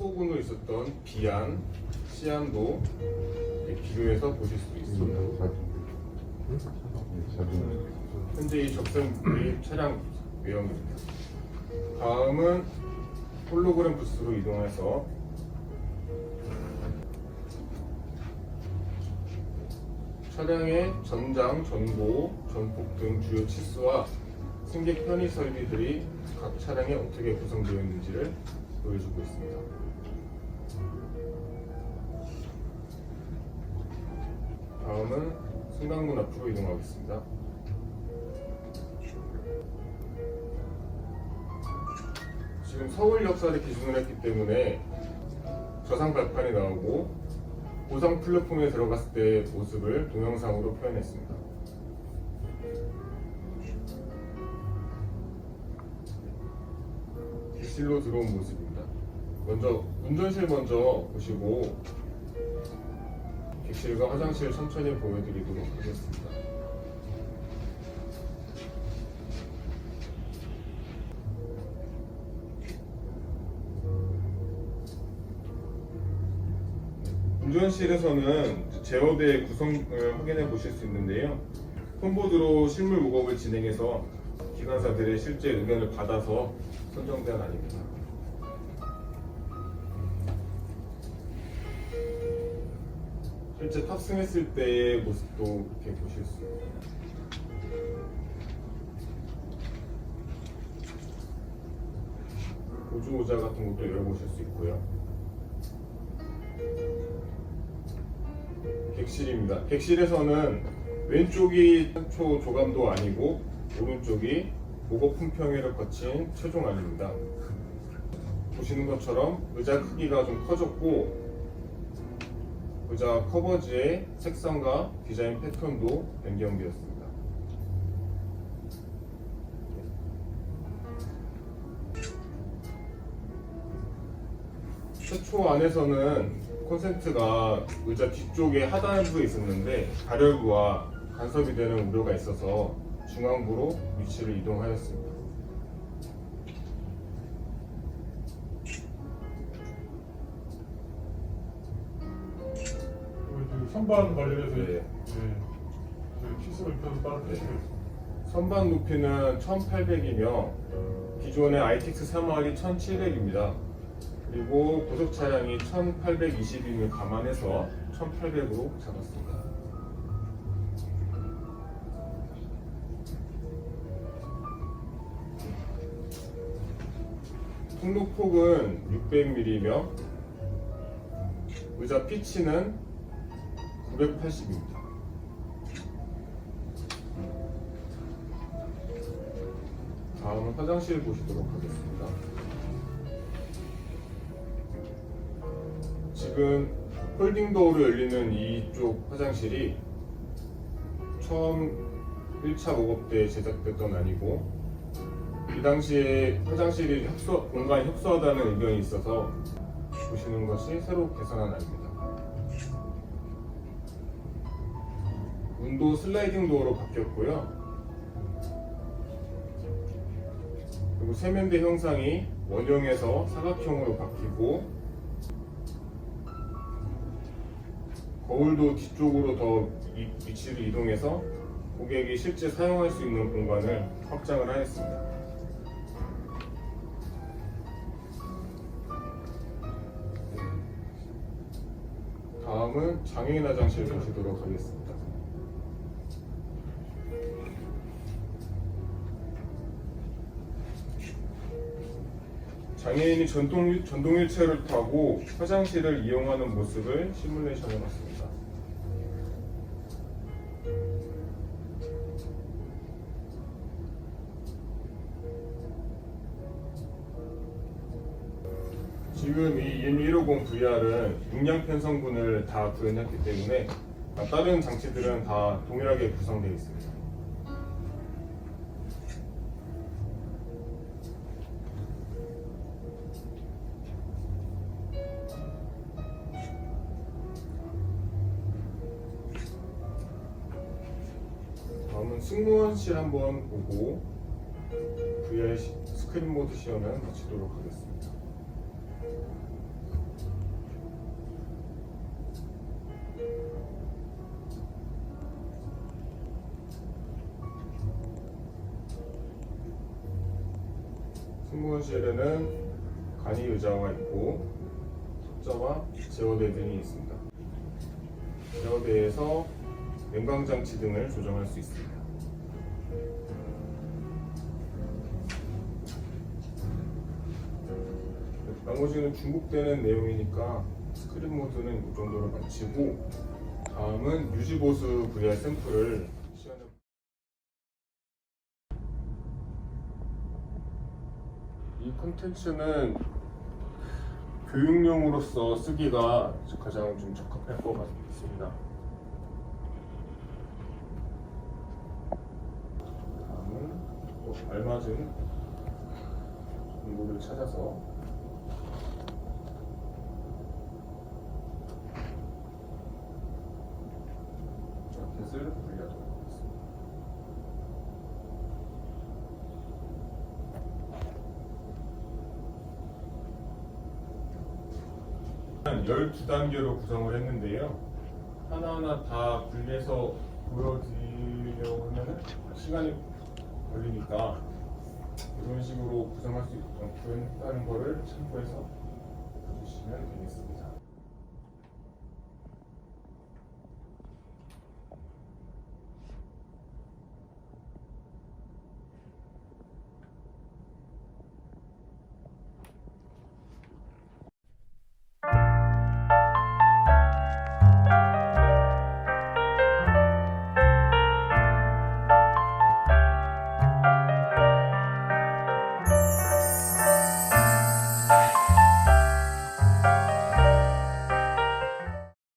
후보군으로 있었던 비안, 시안도 비교해서 보실 수 있습니다. 현재 이 적선 이 차량 외형입니다. 다음은 홀로그램 부스로 이동해서 차량의 전장, 전고, 전폭 등 주요 치수와 승객 편의 설비들이 각 차량에 어떻게 구성되어 있는지를 보여주고 있습니다. 다음은 승강문 앞으로 이동하겠습니다. 지금 서울 역사를 기준으로 했기 때문에 저상 발판이 나오고 고상 플랫폼에 들어갔을 때의 모습을 동영상으로 표현했습니다. 객실로 들어온 모습입니다. 먼저 운전실 먼저 보시고 객실과 화장실 천천히 보여드리도록 하겠습니다. 운전실에서는 제어대 구성을 확인해 보실 수 있는데요. 홈보드로 실물 목업을 진행해서 기관사들의 실제 의견을 받아서 선정된 안입니다. 실제 탑승했을 때의 모습도 이렇게 보실 수 있습니다. 보조 모자 같은 것도 열어보실 수 있고요. 객실입니다. 객실에서는 왼쪽이 최초 조감도 아니고 오른쪽이 목업 품평회를 거친 최종 안입니다. 보시는 것처럼 의자 크기가 좀 커졌고 의자 커버지의 색상과 디자인 패턴도 변경되었습니다. 최초 안에서는 콘센트가 의자 뒤쪽에 하단부에 있었는데 발열부와 간섭이 되는 우려가 있어서 중앙부로 위치를 이동하였습니다. 선반 관련해서 네. 네. 네. 시스로 입혀서 따로 표시했습니다. 선반 높이는 1800이며 기존의 ITX 3R이 1700입니다. 그리고 고속 차량이 1820임을 감안해서 1800으로 잡았습니다. 통로폭은 600mm며 의자 피치는 980입니다. 다음은 화장실 보시도록 하겠습니다. 지금 홀딩 도어로 열리는 이쪽 화장실이 처음 1차 목업 때 제작됐던 아니고 이 당시에 화장실이 협소, 공간이 협소하다는 의견이 있어서 보시는 것이 새로 개선한 안입니다. 문도 슬라이딩 도어로 바뀌었고요. 그리고 세면대 형상이 원형에서 사각형으로 바뀌고 거울도 뒤쪽으로 더 위- 위치를 이동해서 고객이 실제 사용할 수 있는 공간을 확장을 하였습니다. 다음은 장애인 화장실 보시도록 하겠습니다. 장애인이 전동, 전동휠체어를 타고 화장실을 이용하는 모습을 시뮬레이션 해 놨습니다. 지금 이 EMI 150 VR은 용량 편성분을 다 구현했기 때문에 다른 장치들은 다 동일하게 구성되어 있습니다. 승무원 실 한번 보고 VR 스크린 모드 시험을 마치도록 하겠습니다. 승무원실에는 간이 의자가 있고 석자와 제어대 등이 있습니다. 제어대에서 냉방장치 등을 조정할 수 있습니다. 나머지는 중복되는 내용이니까 스크린 모드는 이 정도로 마치고 다음은 유지보수 VR 샘플을 시연해 이 콘텐츠는 교육용으로서 쓰기가 가장 좀 적합할 것 같습니다. 다음은 또 알맞은 정보를 찾아서 자켓을 분리하도록 하겠습니다. 한 12단계로 구성을 했는데요. 하나하나 다 분리해서 보여드리려고 하면은 시간이 걸리니까 이런 식으로 구성할 수 있다는 거를 참고해서 보시면 되겠습니다.